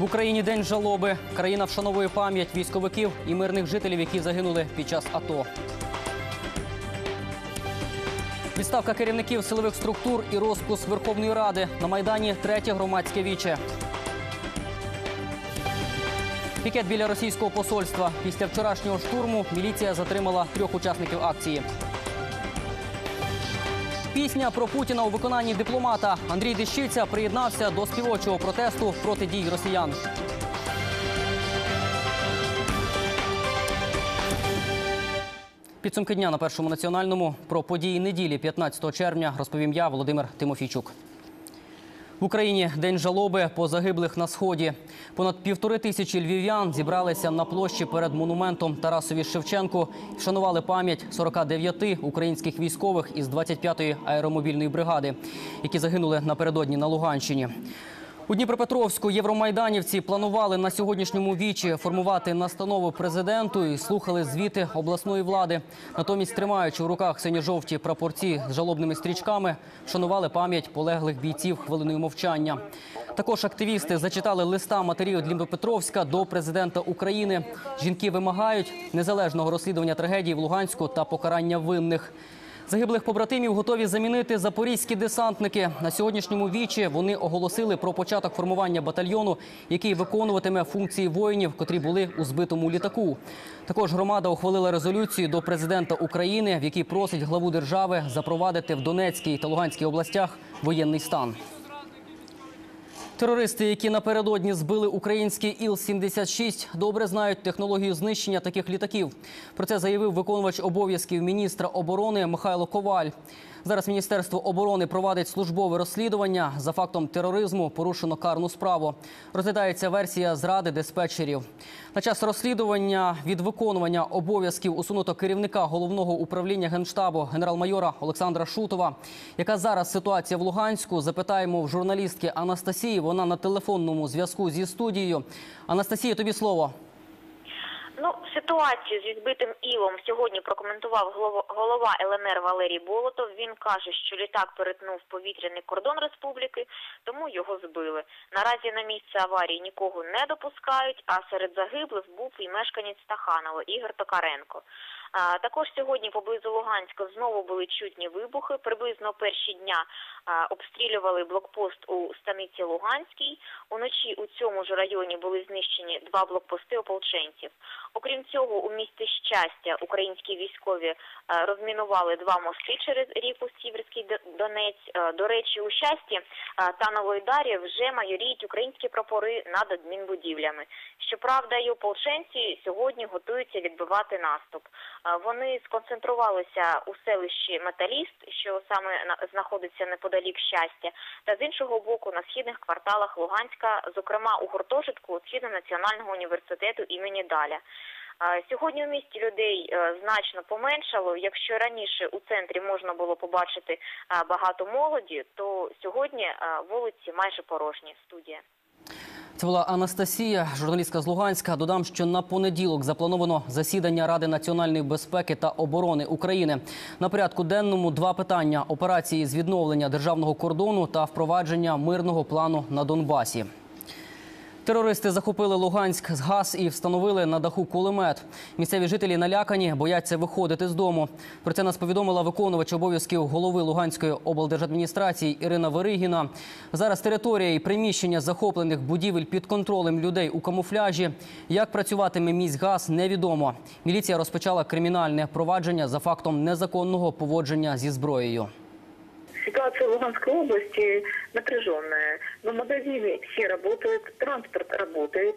В Україні день жалоби. Країна вшановує пам'ять військовиків і мирних жителів, які загинули під час АТО. Відставка керівників силових структур і розпуск Верховної Ради. На Майдані третє громадське віче. Пікет біля російського посольства. Після вчорашнього штурму міліція затримала трьох учасників акції. Пісня про Путіна у виконанні дипломата. Андрій Дещиця приєднався до співочого протесту проти дій росіян. Підсумки дня на першому національному про події неділі 15 червня розповім я, Володимир Тимофійчук. В Україні день жалоби по загиблих на сході. Понад півтори тисячі львів'ян зібралися на площі перед монументом Тарасові Шевченку вшанували пам'ять 49 українських військових із 25-ї аеромобільної бригади, які загинули напередодні на Луганщині. У Дніпропетровську євромайданівці планували на сьогоднішньому вічі формувати настанову президенту і слухали звіти обласної влади. Натомість, тримаючи в руках синьо-жовті прапорці з жалобними стрічками, вшанували пам'ять полеглих бійців хвилиною мовчання. Також активісти зачитали листа матерів Дніпропетровська до президента України. Жінки вимагають незалежного розслідування трагедії в Луганську та покарання винних. Загиблих побратимів готові замінити запорізькі десантники. На сьогоднішньому вічі вони оголосили про початок формування батальйону, який виконуватиме функції воїнів, котрі були у збитому літаку. Також громада ухвалила резолюцію до президента України, в якій просить главу держави запровадити в Донецькій та Луганській областях воєнний стан. Терористи, які напередодні збили український Іл-76, добре знають технологію знищення таких літаків. Про це заявив виконувач обов'язків міністра оборони Михайло Коваль. Зараз Міністерство оборони провадить службове розслідування. За фактом тероризму порушено карну справу. Розглядається версія зради диспетчерів. На час розслідування від виконування обов'язків усунуто керівника головного управління генштабу генерал-майора Олександра Шутова. Яка зараз ситуація в Луганську? Запитаємо в журналістки Анастасії. Вона на телефонному зв'язку зі студією. Анастасія, тобі слово. Ну, ситуацію зі збитим ілом сьогодні прокоментував голова- ЛНР Валерій Болотов. Він каже, що літак перетнув повітряний кордон республіки, тому його збили. Наразі на місце аварії нікого не допускають, а серед загиблих був і мешканець Стаханова Ігор Токаренко. Також сьогодні поблизу Луганська знову були чутні вибухи. Приблизно перші дня обстрілювали блокпост у станиці Луганській. Уночі у цьому ж районі були знищені два блокпости ополченців. Окрім цього, у місті щастя українські військові е, розмінували два мости через ріку Сіверський Донець. Е, До речі, у щасті е, та Новоїдарі вже майоріють українські прапори над адмінбудівлями. Щоправда, і ополченці сьогодні готуються відбивати наступ. Вони сконцентрувалися у селищі Металіст, що саме знаходиться неподалік щастя, та з іншого боку на східних кварталах Луганська, зокрема у гуртожитку Східно-національного університету імені Даля. Сьогодні у місті людей е, значно поменшало. Якщо раніше у центрі можна було побачити е, багато молоді, то сьогодні е, вулиці майже порожні. Студія. Це була Анастасія, журналістка з Луганська. Додам, що на понеділок заплановано засідання Ради національної безпеки та оборони України. На порядку денному два питання: операції з відновлення державного кордону та впровадження мирного плану на Донбасі. Терористи захопили Луганськ з газ і встановили на даху кулемет. Місцеві жителі налякані, бояться виходити з дому. Про це нас повідомила виконувач обов'язків голови Луганської облдержадміністрації Ірина Веригіна. Зараз територія і приміщення захоплених будівель під контролем людей у камуфляжі. Як працюватиме міськгаз, невідомо. Міліція розпочала кримінальне провадження за фактом незаконного поводження зі зброєю. Ситуация в Луганской области напряженная, но магазины все работают, транспорт работает,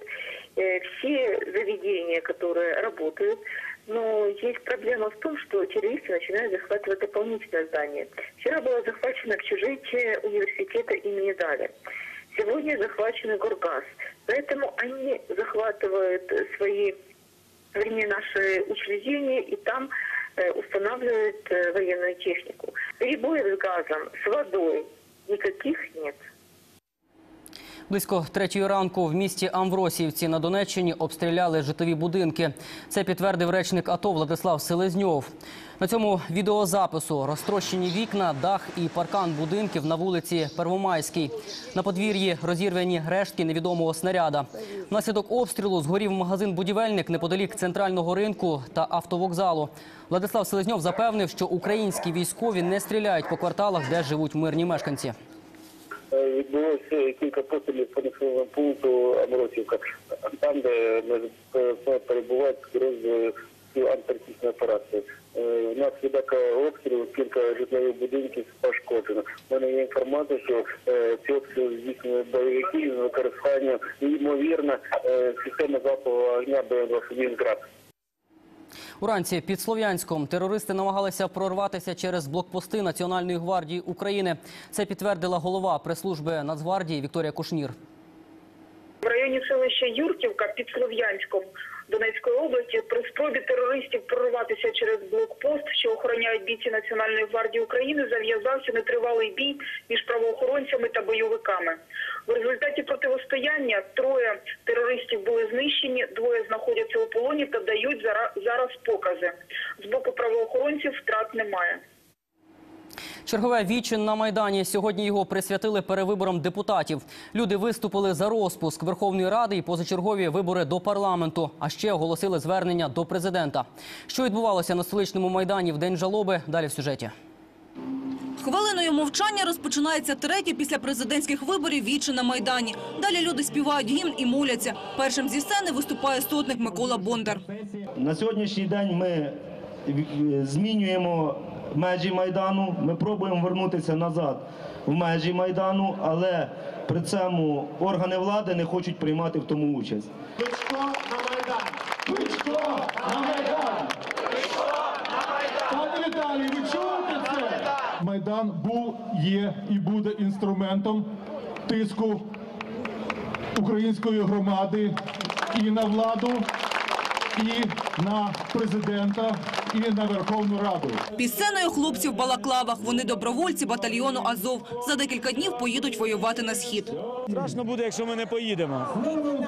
э, все заведения, которые работают, но есть проблема в том, что террористы начинают захватывать дополнительное здание. Вчера было захвачено общежитие университета имени Дали. Сегодня захвачен Горгаз. Поэтому они захватывают свои вернее, наши учреждения, и там устанавливают э, военную технику. Перебоев с газом, с водой никаких нет. Близько третьої ранку в місті Амвросіївці на Донеччині обстріляли житлові будинки. Це підтвердив речник АТО Владислав Селезньов. На цьому відеозапису розтрощені вікна, дах і паркан будинків на вулиці Первомайській. На подвір'ї розірвані рештки невідомого снаряда. Внаслідок обстрілу згорів магазин «Будівельник» неподалік центрального ринку та автовокзалу. Владислав Селезньов запевнив, що українські військові не стріляють по кварталах, де живуть мирні мешканці. Е, Відбулося кілька пострілів по населеному пункту Аморосівка, там, де е, перебувають підрозділи сил антитерористичної операції. Е, Внаслідок обстрілу кілька житлових будинків пошкоджено. У мене є інформація, що е, ці обстріли здійснюють бойовики з використанням, ймовірно, е, системи залпового огня БМ-21 «Град». Уранці під Слов'янськом терористи намагалися прорватися через блокпости Національної гвардії України. Це підтвердила голова прес-служби Нацгвардії Вікторія Кушнір. В районі селища Юрківка під Слов'янськом Донецької області при спробі терористів прорватися через блокпост, що охороняють бійці Національної гвардії України, зав'язався нетривалий бій між правоохоронцями та бойовиками. В результаті противостояння троє терористів були знищені, двоє знаходяться у полоні та дають зара- зараз покази. З боку правоохоронців втрат немає. Чергове віче на Майдані. Сьогодні його присвятили перевиборам депутатів. Люди виступили за розпуск Верховної Ради і позачергові вибори до парламенту. А ще оголосили звернення до президента. Що відбувалося на столичному майдані в день жалоби? Далі в сюжеті. Хвилиною мовчання розпочинається третє після президентських виборів віче на Майдані. Далі люди співають гімн і моляться. Першим зі сцени виступає сотник Микола Бондар. На сьогоднішній день ми е, змінюємо межі Майдану, ми пробуємо вернутися назад в межі Майдану, але при цьому органи влади не хочуть приймати в тому участь. Кличко на Майдан! Кличко на Майдан! Кличко на Майдан! Пане Віталій, ви чуєте це? Майдан був, є і буде інструментом тиску української громади і на владу, і на президента, і на Верховну Раду. Під сценою хлопці в балаклавах. Вони добровольці батальйону Азов. За декілька днів поїдуть воювати на схід. Страшно буде, якщо ми не поїдемо.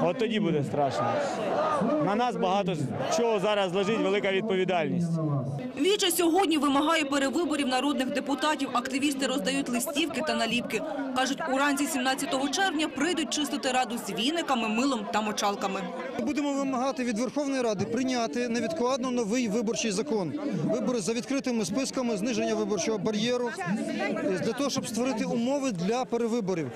От тоді буде страшно. На нас багато чого зараз лежить велика відповідальність. Віче сьогодні вимагає перевиборів народних депутатів. Активісти роздають листівки та наліпки. Кажуть, уранці 17 червня прийдуть чистити раду з віниками, милом та мочалками. Будемо вимагати від Верховної Ради прийняти невідкладно новий виборчий закон. Вибори за відкритими списками, зниження виборчого бар'єру для того, щоб створити умови для перевиборів.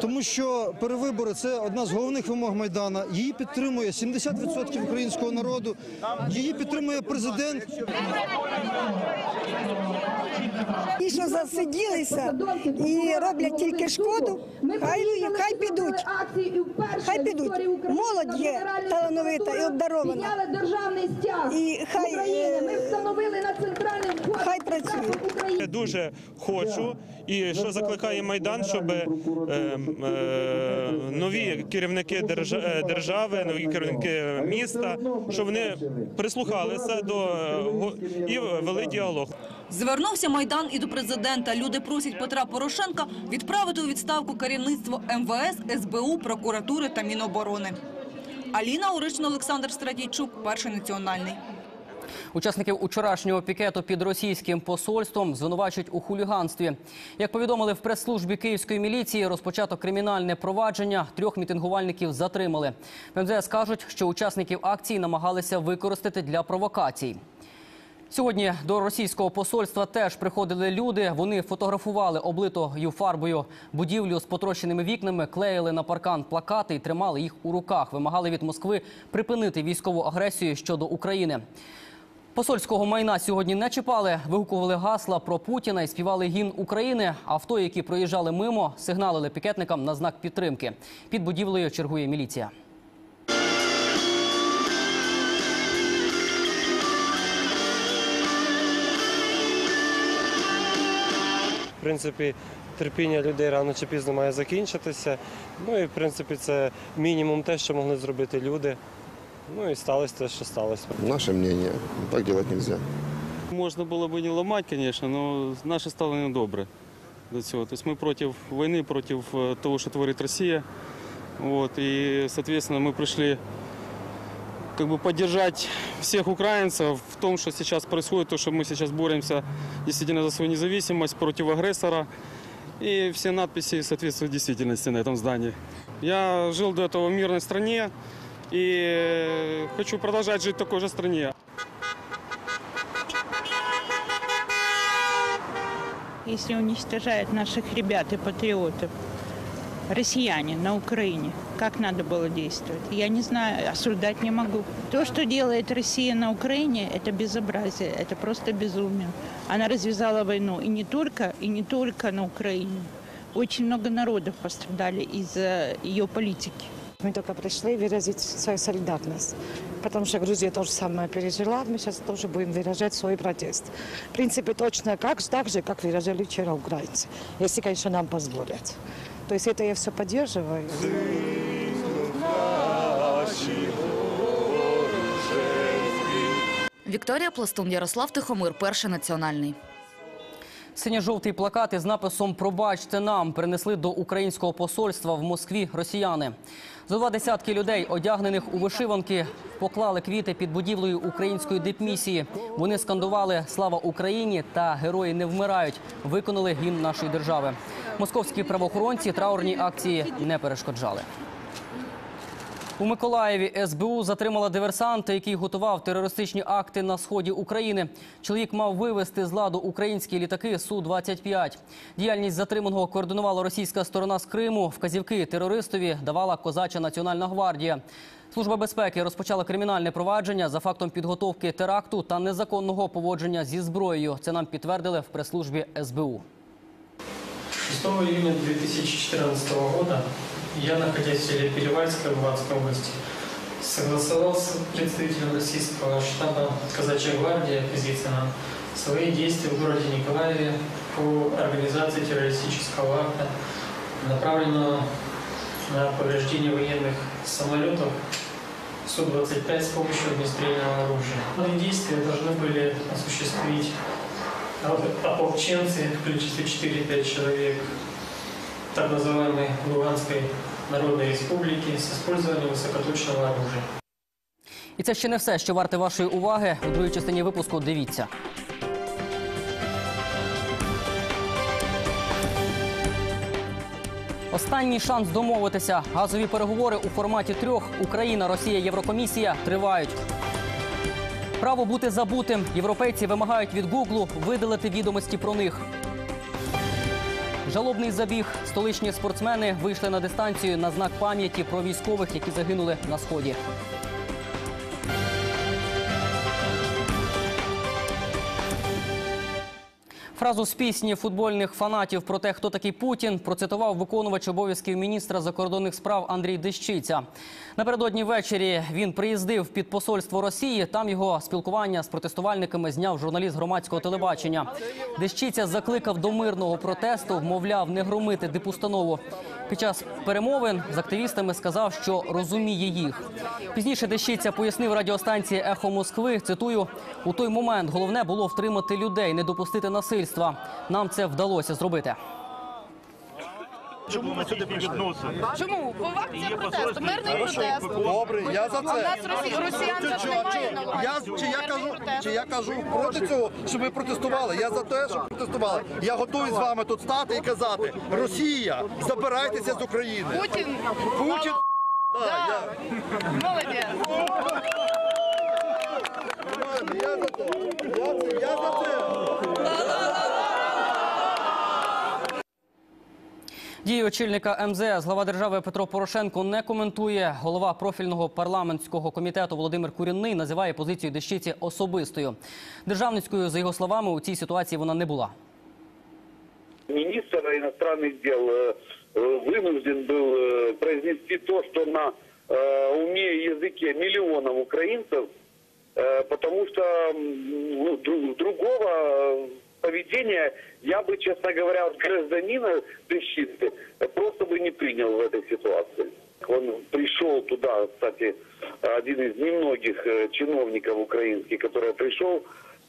Тому що перевибори це одна з головних вимог Майдана. Її підтримує 70% українського народу. Її підтримує президент. Ті, що засиділися і роблять тільки шкоду, хай, хай підуть. Хай підуть. Молодь є талановита і обдарована. І хай, Ми е, встановили на центральним вході хай працює. Я дуже хочу, і що закликає Майдан, щоб е, е, нові керівники держа- держави, нові керівники міста, щоб вони прислухалися до е, го- і вели діалог. Звернувся Майдан і до президента. Люди просять Петра Порошенка відправити у відставку керівництво МВС, СБУ, прокуратури та Міноборони. Аліна Оришина, Олександр Стратійчук, перший національний. Учасників учорашнього пікету під російським посольством звинувачують у хуліганстві. Як повідомили в прес-службі київської міліції, розпочато кримінальне провадження. Трьох мітингувальників затримали. В МЗС кажуть, що учасників акції намагалися використати для провокацій. Сьогодні до російського посольства теж приходили люди. Вони фотографували облитою фарбою будівлю з потрощеними вікнами, клеїли на паркан плакати і тримали їх у руках. Вимагали від Москви припинити військову агресію щодо України. Посольського майна сьогодні не чіпали, вигукували гасла про Путіна і співали гімн України. Авто, які проїжджали мимо, сигналили пікетникам на знак підтримки. Під будівлею чергує міліція. В принципі, терпіння людей рано чи пізно має закінчитися. Ну і в принципі це мінімум те, що могли зробити люди. Ну і сталося те, що сталося. Наше мнение, так делать нельзя. Можна було б не ламати, звісно, але наше ставлення добре. до цього. Тобто ми проти війни, проти е, того, що творить Росія. Вот, и, соответственно, мы пришли как бы поддержать всех украинцев в том, что сейчас происходит, то, что мы сейчас боремся действительно за свою независимость против агрессора. И все надписи соответствуют действительности на этом здании. Я жил до этого в мирной стране И хочу продолжать жить в такой же стране. Если уничтожают наших ребят и патриотов, россияне на Украине, как надо было действовать? Я не знаю, осуждать не могу. То, что делает Россия на Украине, это безобразие, это просто безумие. Она развязала войну и не только, и не только на Украине. Очень много народов пострадали из-за ее политики. Мы только пришли выразить свою солидарность, потому что Грузия то же самое пережила, мы сейчас тоже будем выражать свой протест. В принципе, точно как, так же, как выражали вчера украинцы, если, конечно, нам позволят. То есть это я все поддерживаю. Вікторія Пластун, Ярослав Тихомир, перший національний. Синьо-жовтий плакат із написом Пробачте нам принесли до українського посольства в Москві росіяни. Зо два десятки людей, одягнених у вишиванки, поклали квіти під будівлею української дипмісії. Вони скандували Слава Україні та Герої не вмирають. Виконали гімн нашої держави. Московські правоохоронці траурні акції не перешкоджали. У Миколаєві СБУ затримала диверсанта, який готував терористичні акти на сході України. Чоловік мав вивезти з ладу українські літаки Су-25. Діяльність затриманого координувала російська сторона з Криму. Вказівки терористові давала козача Національна гвардія. Служба безпеки розпочала кримінальне провадження за фактом підготовки теракту та незаконного поводження зі зброєю. Це нам підтвердили в прес-службі СБУ. 6 июня 2014 года я, находясь в селе Перевальское Луганской области, согласовал с представителем российского штаба «Казачья гвардия» Козицына свои действия в городе Николаеве по организации террористического акта, направленного на повреждение военных самолетов Су-25 с помощью огнестрельного оружия. Эти действия должны были осуществить ополченцы в количестве 4-5 человек так называемой Луганской Народной Республики с использованием высокоточного оружия. І це ще не все, що варте вашої уваги. У другій частині випуску дивіться. Останній шанс домовитися. Газові переговори у форматі трьох Україна, Росія, Єврокомісія тривають. Право бути забутим. Європейці вимагають від Гуглу видалити відомості про них. Жалобний забіг. Столичні спортсмени вийшли на дистанцію на знак пам'яті про військових, які загинули на сході. Фразу з пісні футбольних фанатів про те, хто такий Путін, процитував виконувач обов'язків міністра закордонних справ Андрій Дещиця. Напередодні ввечері він приїздив під посольство Росії. Там його спілкування з протестувальниками зняв журналіст громадського телебачення. Дещиця закликав до мирного протесту, вмовляв не громити дипустанову. Під час перемовин з активістами сказав, що розуміє їх. Пізніше Дещиця пояснив радіостанції Ехо Москви. Цитую: у той момент головне було втримати людей, не допустити насильства. Нам це вдалося зробити. Чому ми сюди прийшли? Чому? Бо акція протесту, мирний протест. Добре, я за А в це. нас росі- росіян чи- немає на увазі. Я, чи, я кажу, чи я кажу проти цього, щоб ви протестували. Я за те, щоб протестували. Я готовий з вами тут стати і казати: Росія, забирайтеся з України. Путін. Путін. Да. я- Молодець. Я за це. Я, це- я за це. Дії очільника МЗС глава держави Петро Порошенко не коментує. Голова профільного парламентського комітету Володимир Курінний називає позицію дещиці особистою. Державницькою, за його словами, у цій ситуації вона не була. министр иностранных дел э, э, вынужден был э, произнести то, что на э, уме и языке миллионов украинцев, э, Потому что ну, дру- другого э, поведения я бы, честно говоря, от гражданина Дещицы просто бы не принял в этой ситуации. Он пришел туда, кстати, один из немногих э, чиновников украинских, который пришел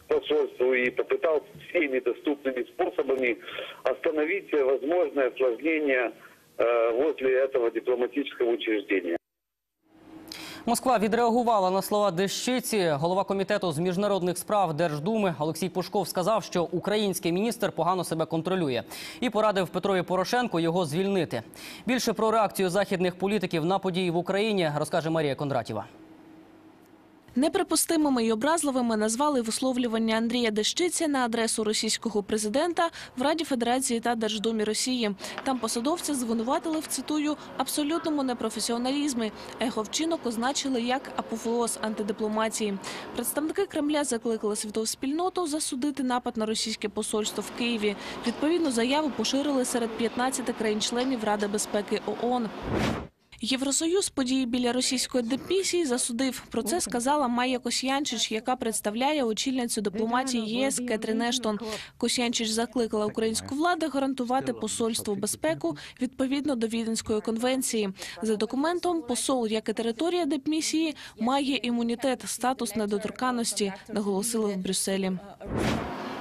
посольству и попытался всеми доступными способами остановить возможное осложнение э, возле этого дипломатического учреждения. Москва відреагувала на слова Дещиці. Голова комітету з міжнародних справ Держдуми Олексій Пушков сказав, що український міністр погано себе контролює і порадив Петрові Порошенку його звільнити. Більше про реакцію західних політиків на події в Україні розкаже Марія Кондратєва. Неприпустимими й образливими назвали висловлювання Андрія Дещиця на адресу російського президента в Раді Федерації та Держдумі Росії. Там посадовця звинуватили в цитую абсолютному непрофесіоналізмі. Його вчинок означили як апофеоз антидипломатії. Представники Кремля закликали світову спільноту засудити напад на російське посольство в Києві. Відповідну заяву поширили серед 15 країн-членів Ради безпеки ООН. Євросоюз події біля російської депмісії засудив. Про це сказала Майя Косьянчич, яка представляє очільницю дипломатії ЄС Кетрін Ештон. Косьянчич закликала українську владу гарантувати посольству безпеку відповідно до Віденської конвенції. За документом, посол, як і територія депмісії, має імунітет, статус недоторканності, наголосили в Брюсселі.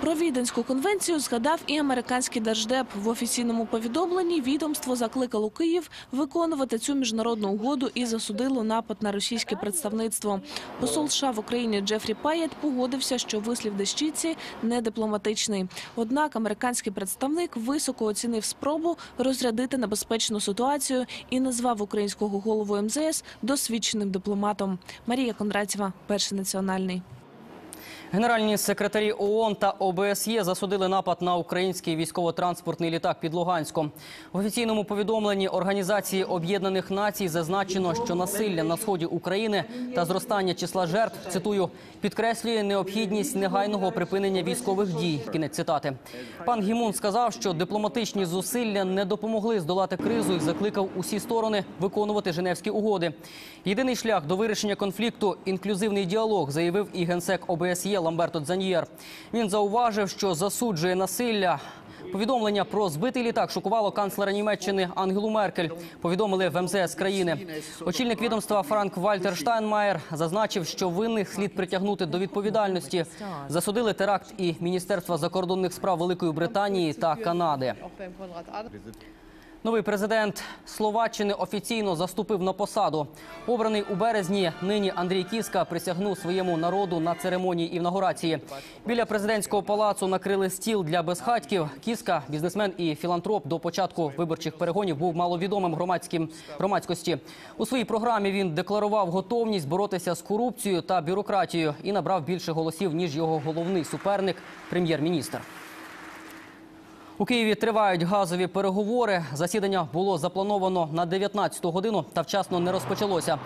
Про Віденську конвенцію згадав і американський держдеп. В офіційному повідомленні відомство закликало Київ виконувати цю міжнародну угоду і засудило напад на російське представництво. Посол США в Україні Джефрі Паєт погодився, що вислів дещиці не дипломатичний. Однак американський представник високо оцінив спробу розрядити небезпечну ситуацію і назвав українського голову МЗС досвідченим дипломатом. Марія Кондратєва, перший національний. Генеральні секретарі ООН та ОБСЄ засудили напад на український військово-транспортний літак під Луганськом. В офіційному повідомленні Організації Об'єднаних Націй зазначено, що насилля на сході України та зростання числа жертв цитую підкреслює необхідність негайного припинення військових дій. Кінець цитати. Пан Гімун сказав, що дипломатичні зусилля не допомогли здолати кризу і закликав усі сторони виконувати Женевські угоди. Єдиний шлях до вирішення конфлікту інклюзивний діалог, заявив і генсек ОБСЄ Ламберто Дзаньєр. Він зауважив, що засуджує насилля. Повідомлення про збитий літак шокувало канцлера Німеччини Ангелу Меркель. Повідомили в МЗС країни. Очільник відомства Франк Вальтер Штайнмаєр зазначив, що винних слід притягнути до відповідальності. Засудили теракт і Міністерства закордонних справ Великої Британії та Канади. Новий президент Словаччини офіційно заступив на посаду. Обраний у березні нині Андрій Кіска присягнув своєму народу на церемонії інаугурації. Біля президентського палацу накрили стіл для безхатьків. Кіска, бізнесмен і філантроп до початку виборчих перегонів, був маловідомим громадським громадськості. У своїй програмі він декларував готовність боротися з корупцією та бюрократією і набрав більше голосів ніж його головний суперник прем'єр-міністр. У Києві тривають газові переговори. Засідання було заплановано на 19-ту годину та вчасно не розпочалося.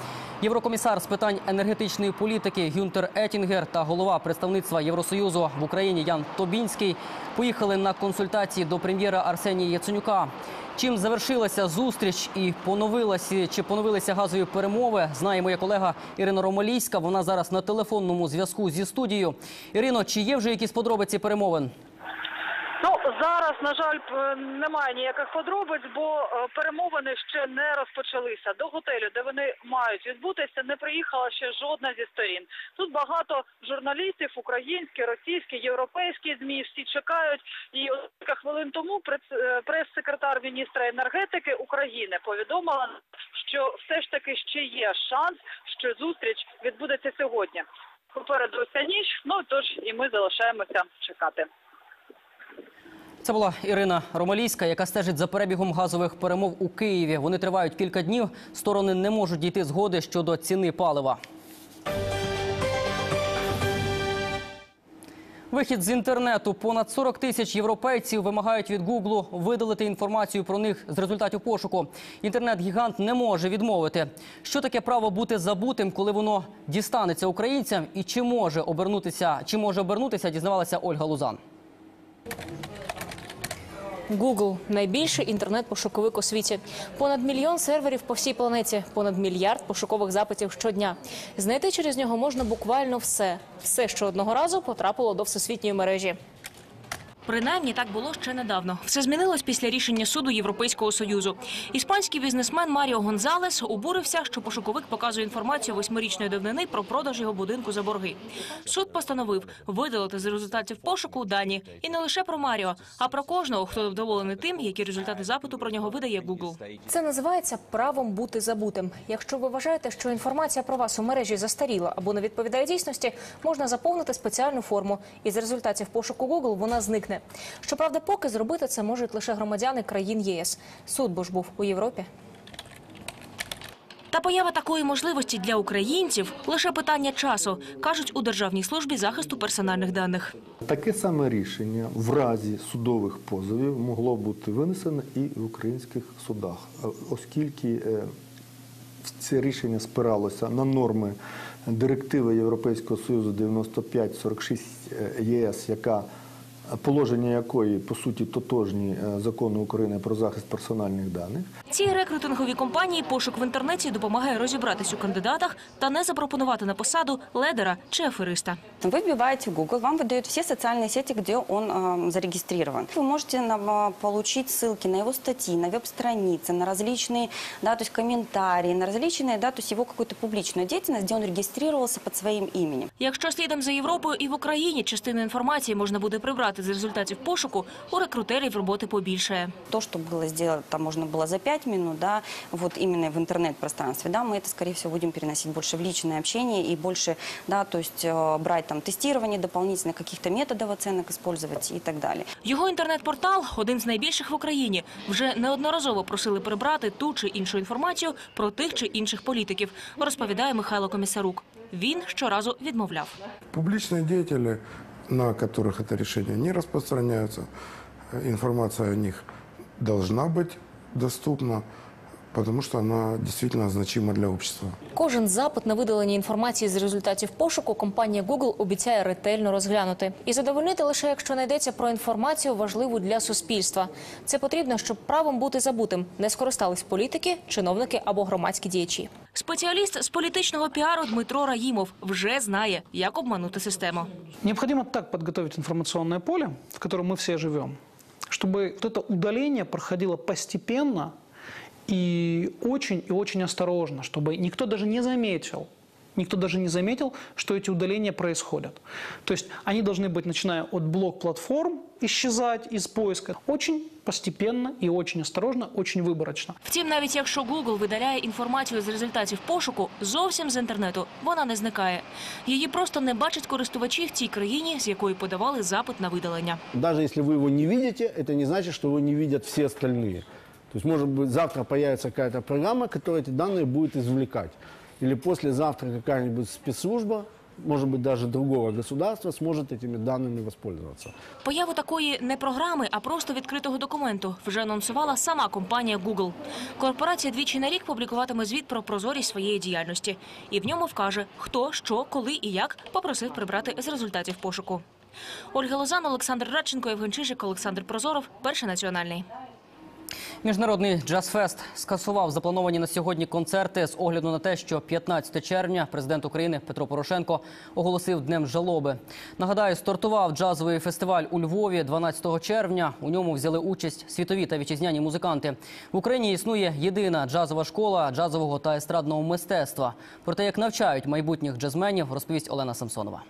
Єврокомісар з питань енергетичної політики Гюнтер Етінгер та голова представництва Євросоюзу в Україні Ян Тобінський поїхали на консультації до прем'єра Арсенія Яценюка. Чим завершилася зустріч і поновилася чи поновилися газові перемови, знає моя колега Ірина Ромалійська. Вона зараз на телефонному зв'язку зі студією. Ірино, чи є вже якісь подробиці перемовин? Зараз на жаль немає ніяких подробиць, бо е, перемовини ще не розпочалися. До готелю, де вони мають відбутися, не приїхала ще жодна зі сторін. Тут багато журналістів, українські, російські, європейські змі. Всі чекають. І кілька хвилин тому е, прес-секретар міністра енергетики України повідомила, що все ж таки ще є шанс, що зустріч відбудеться сьогодні. Попереду ця ніч. Ну тож і ми залишаємося чекати. Це була Ірина Ромалійська, яка стежить за перебігом газових перемов у Києві. Вони тривають кілька днів. Сторони не можуть дійти згоди щодо ціни палива. Вихід з інтернету. Понад 40 тисяч європейців вимагають від Гуглу видалити інформацію про них з результатів пошуку. Інтернет-гігант не може відмовити. Що таке право бути забутим, коли воно дістанеться українцям, і чи може обернутися, чи може обернутися, дізнавалася Ольга Лузан. Google – найбільший інтернет-пошуковик у світі. Понад мільйон серверів по всій планеті, понад мільярд пошукових запитів щодня. Знайти через нього можна буквально все, все, що одного разу потрапило до всесвітньої мережі. Принаймні так було ще недавно. Все змінилось після рішення суду Європейського союзу. Іспанський бізнесмен Маріо Гонзалес обурився, що пошуковик показує інформацію восьмирічної давнини про продаж його будинку за борги. Суд постановив видалити з результатів пошуку дані і не лише про Маріо, а про кожного, хто вдоволений тим, які результати запиту про нього видає Google. Це називається правом бути забутим. Якщо ви вважаєте, що інформація про вас у мережі застаріла або не відповідає дійсності, можна заповнити спеціальну форму. І з результатів пошуку Google вона зникне. Щоправда, поки зробити це можуть лише громадяни країн ЄС. Суд бо ж був у Європі. Та поява такої можливості для українців лише питання часу, кажуть у Державній службі захисту персональних даних. Таке саме рішення в разі судових позовів могло бути винесено і в українських судах, е, оскільки е, це рішення спиралося на норми директиви Європейського Союзу 9546 е, ЄС, яка положення якої по суті тотожні е, закону України про захист персональних даних. Цій рекрутинговій компанії пошук в інтернеті допомагає розібратись у кандидатах та не запропонувати на посаду ледера чи афериста. Вы вбиваете в Google, вам выдают все социальные сети, где он э, зарегистрирован. Вы можете нам, э, получить ссылки на его статьи, на веб-страницы, на различные, да, то есть комментарии, на различные, да, то есть его какую-то публичную деятельность, где он регистрировался под своим именем. Якщо слідом за Європою і в Україні частину інформації можна буде прибрати з результатів пошуку, у рекрутерів роботи побільшає. То, что было сделано, там можно было за 5 минут, да, вот именно в интернет-пространстве, да, мы это, скорее всего, будем переносить больше в личное общение и больше, да, то есть э, брать там тестирование дополнительно каких-то методов оценок использовать и так далее. Його інтернет-портал, один з найбільших в Україні, вже неодноразово просили прибрати ту чи іншу інформацію про тих чи інших політиків, розповідає Михайло Комісарук. Він щоразу відмовляв. Публичные деятели, на которых это решение не распространяется, э, информация о них должна быть доступна, потому что она действительно значима для общества. Кожен запит на видалення інформації з результатів пошуку компанія Google обіцяє ретельно розглянути і задовольнити лише якщо знайдеться про інформацію важливу для суспільства. Це потрібно, щоб правом бути забутим не скористались політики, чиновники або громадські діячі. Спеціаліст з політичного піару Дмитро Раїмов вже знає, як обманути систему. Необходимо так подготовить информационное поле, в котором мы все живем, чтобы вот это удаление проходило постепенно и очень и очень осторожно, чтобы никто даже не заметил, никто даже не заметил, что эти удаления происходят. То есть они должны быть, начиная от блок-платформ, исчезать из поиска, очень постепенно и очень осторожно, очень выборочно. Втім, навіть якщо Google видаляє інформацію з результатів пошуку, зовсім з інтернету вона не зникає. Її просто не бачать користувачі в тій країні, з якої подавали запит на видалення. Даже если вы его не видите, это не значит, что его не видят все остальные. То есть, может быть, завтра появится какая-то программа, которая эти данные будет извлекать. Или послезавтра какая-нибудь спецслужба, может быть, даже другого государства, сможет этими данными воспользоваться. Появу такої не програми, а просто відкритого документу вже анонсувала сама компанія Google. Корпорація двічі на рік публікуватиме звіт про прозорість своєї діяльності. І в ньому вкаже, хто, що, коли і як попросив прибрати з результатів пошуку. Ольга Лозан, Олександр Радченко, Євген Чижик, Олександр Прозоров. Перший національний. Міжнародний джаз-фест скасував заплановані на сьогодні концерти з огляду на те, що 15 червня президент України Петро Порошенко оголосив днем жалоби. Нагадаю, стартував джазовий фестиваль у Львові 12 червня. У ньому взяли участь світові та вітчизняні музиканти. В Україні існує єдина джазова школа джазового та естрадного мистецтва. Про те, як навчають майбутніх джазменів, розповість Олена Самсонова.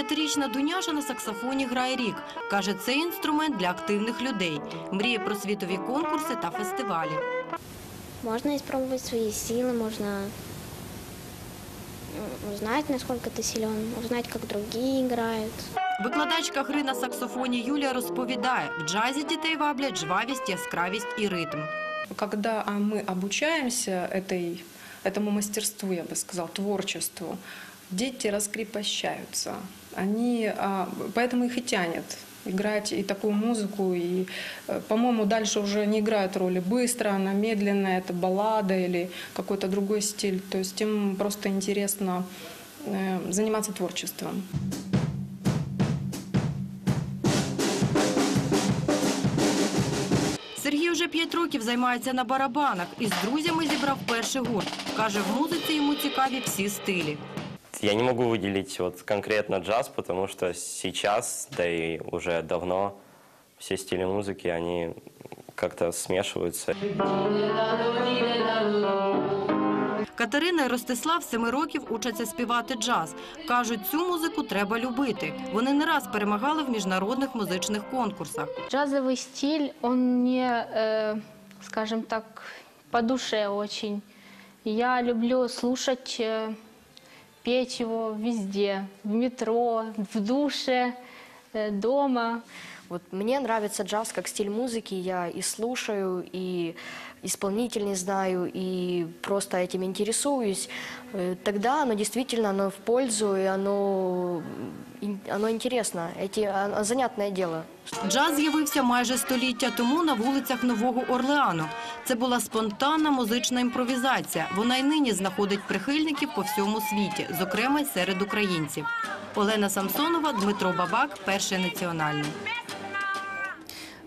Дев'ятирічна Дуняша на саксофоні грає рік. Каже, це інструмент для активних людей. Мріє про світові конкурси та фестивалі. Можно испробовать свои силы, можно м, узнать, насколько ты силен, узнать, как другие играют. Викладачка гри на саксофоні Юлія розповідає, в джазі дітей ваблять жвавість, яскравість і ритм. Когда а, мы обучаемся этой, этому мастерству, я бы сказал, творчеству, дети раскрепощаются. Они, а, поэтому их и тянет играть и такую музыку. И, э, по-моему, дальше уже не играет роли быстро, она медленная, это баллада или какой-то другой стиль. То есть им просто интересно э, заниматься творчеством. Сергій уже п'ять років займається на барабанах і з друзями зібрав перший гурт. Каже, в музиці йому цікаві всі стилі. Я не могу выделить вот конкретно джаз, потому что сейчас, да и уже давно, все стили музыки, они как-то смешиваются. Катерина і Ростислав з семи років учаться співати джаз. Кажуть, цю музику треба любити. Вони не раз перемагали в міжнародних музичних конкурсах. Джазовый стиль, он мне, э, скажем так, по душе очень. Я люблю слушать, э, петь его везде, в метро, в душе, э, дома. Вот мне нравится джаз как стиль музыки, я и слушаю, и исполнительный знаю, и просто этим интересуюсь. Э, Тогда оно действительно оно в пользу, и оно, ин- оно интересно, эти, а- занятное дело. Джаз з'явився майже століття тому на вулицях Нового Орлеану. Це була спонтанна музична імпровізація. Вона й нині знаходить прихильників по всьому світі, зокрема й серед українців. Олена Самсонова, Дмитро Бабак, перший національний.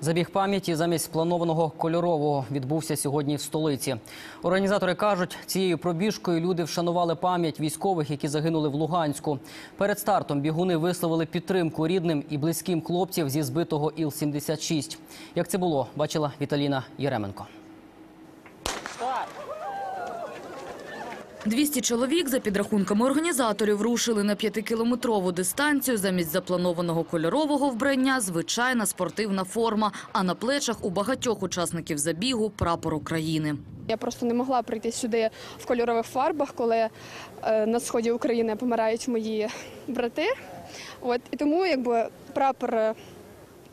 Забіг пам'яті замість планованого кольорового відбувся сьогодні в столиці. Організатори кажуть, цією пробіжкою люди вшанували пам'ять військових, які загинули в Луганську. Перед стартом бігуни висловили підтримку рідним і близьким хлопців зі збитого Іл-76. Як це було, бачила Віталіна Єременко. 200 чоловік, за підрахунками організаторів, рушили на п'ятикілометрову дистанцію. Замість запланованого кольорового вбрання – звичайна спортивна форма, а на плечах у багатьох учасників забігу – прапор України. Я просто не могла прийти сюди в кольорових фарбах, коли е, на сході України помирають мої брати. От і тому якби прапор е,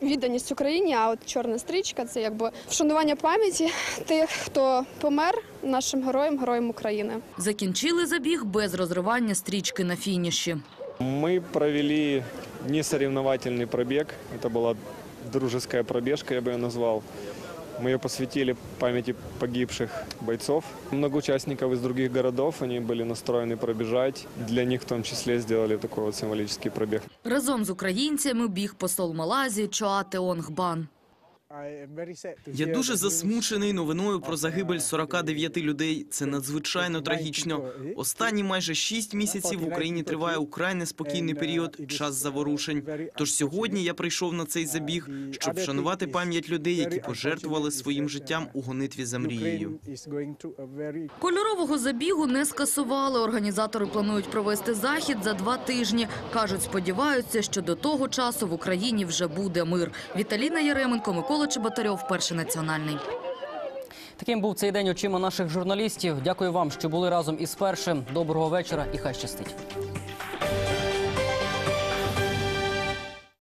відданість Україні, а от чорна стрічка це якби вшанування пам'яті тих, хто помер нашим героям, героям України. Закінчили забіг без розривання стрічки на фініші. Мы провели несоревновательный пробег. Это была дружеская пробежка, я бы ее назвал. Мы ее посвятили памяти погибших бойцов. Много участников из других городов, они были настроены пробежать. Для них в том числе сделали такой вот символический пробег. Разом з українцями біг посол Малайзії Чоате Онгбан. Я дуже засмучений новиною про загибель 49 людей. Це надзвичайно трагічно. Останні майже шість місяців в Україні триває украй неспокійний період, час заворушень. Тож сьогодні я прийшов на цей забіг, щоб вшанувати пам'ять людей, які пожертвували своїм життям у гонитві за мрією. Кольорового забігу не скасували. Організатори планують провести захід за два тижні. Кажуть, сподіваються, що до того часу в Україні вже буде мир. Віталіна Яременко, Микола Чеботарьов, перший національний. Таким був цей день очима наших журналістів. Дякую вам, що були разом із першим. Доброго вечора і хай щастить.